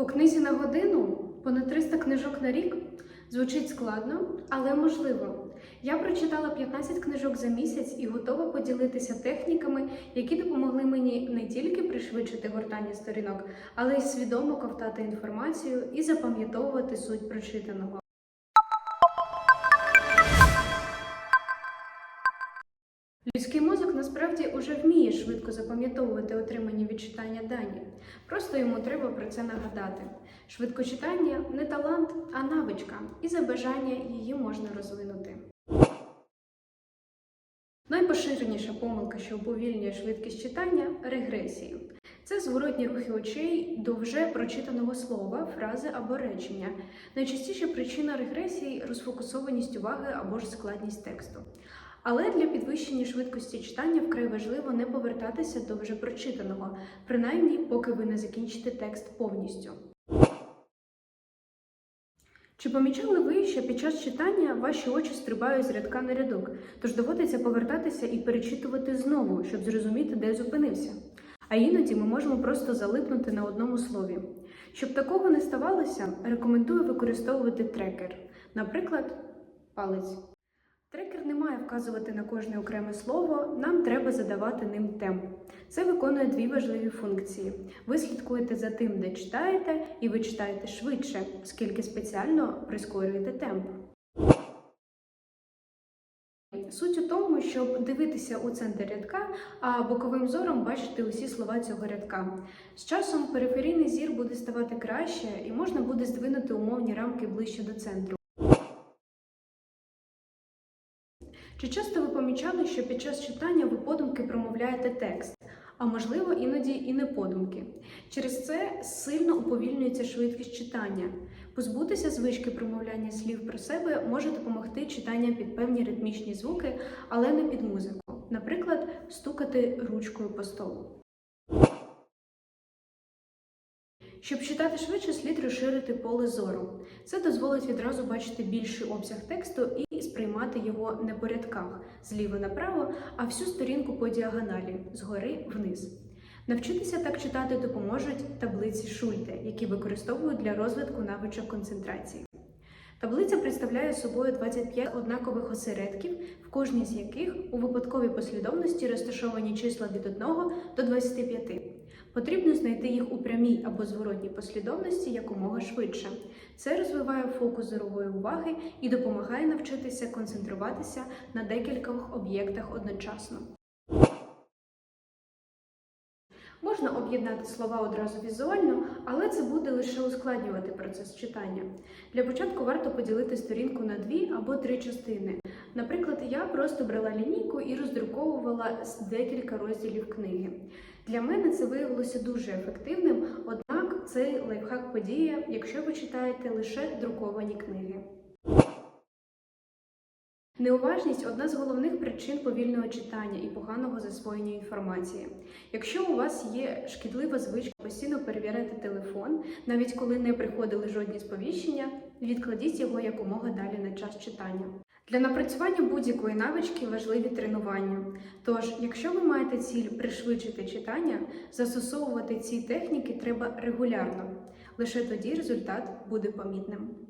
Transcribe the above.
По книзі на годину понад 300 книжок на рік звучить складно, але можливо. Я прочитала 15 книжок за місяць і готова поділитися техніками, які допомогли мені не тільки пришвидшити гортання сторінок, але й свідомо ковтати інформацію і запам'ятовувати суть прочитаного. Людський мозок насправді уже вміє швидко запам'ятовувати отримані від читання дані. Просто йому треба про це нагадати. Швидкочитання не талант, а навичка, і за бажання її можна розвинути. Найпоширеніша помилка, що уповільнює швидкість читання регресії. Це зворотні рухи очей до вже прочитаного слова, фрази або речення. Найчастіша причина регресії розфокусованість уваги або ж складність тексту. Але для підвищення швидкості читання вкрай важливо не повертатися до вже прочитаного, принаймні поки ви не закінчите текст повністю. Чи помічали ви, що під час читання ваші очі стрибають з рядка на рядок, тож доводиться повертатися і перечитувати знову, щоб зрозуміти, де зупинився? А іноді ми можемо просто залипнути на одному слові. Щоб такого не ставалося, рекомендую використовувати трекер, наприклад, палець. Трекер не має вказувати на кожне окреме слово, нам треба задавати ним темп. Це виконує дві важливі функції. Ви слідкуєте за тим, де читаєте, і ви читаєте швидше, оскільки спеціально прискорюєте темп. Суть у тому, щоб дивитися у центр рядка, а боковим зором бачити усі слова цього рядка. З часом периферійний зір буде ставати краще і можна буде здвинути умовні рамки ближче до центру. Чи часто ви помічали, що під час читання ви подумки промовляєте текст, а можливо іноді і не подумки? Через це сильно уповільнюється швидкість читання. Позбутися звички промовляння слів про себе може допомогти читання під певні ритмічні звуки, але не під музику. Наприклад, стукати ручкою по столу. Щоб читати швидше, слід розширити поле зору. Це дозволить відразу бачити більший обсяг тексту і сприймати його не по рядках зліва направо, а всю сторінку по діагоналі згори вниз. Навчитися так читати допоможуть таблиці Шульте, які використовують для розвитку навичок концентрації. Таблиця представляє собою 25 однакових осередків, в кожній з яких у випадковій послідовності розташовані числа від 1 до 25. Потрібно знайти їх у прямій або зворотній послідовності якомога швидше. Це розвиває фокус зорової уваги і допомагає навчитися концентруватися на декількох об'єктах одночасно. Можна об'єднати слова одразу візуально, але це буде лише ускладнювати процес читання. Для початку варто поділити сторінку на дві або три частини. Наприклад, я просто брала лінійку і роздруковувала декілька розділів книги. Для мене це виявилося дуже ефективним, однак цей лайфхак подіє, якщо ви читаєте лише друковані книги. Неуважність одна з головних причин повільного читання і поганого засвоєння інформації. Якщо у вас є шкідлива звичка постійно перевіряти телефон, навіть коли не приходили жодні сповіщення, відкладіть його якомога далі на час читання. Для напрацювання будь-якої навички важливі тренування. Тож, якщо ви маєте ціль пришвидшити читання, застосовувати ці техніки треба регулярно. Лише тоді результат буде помітним.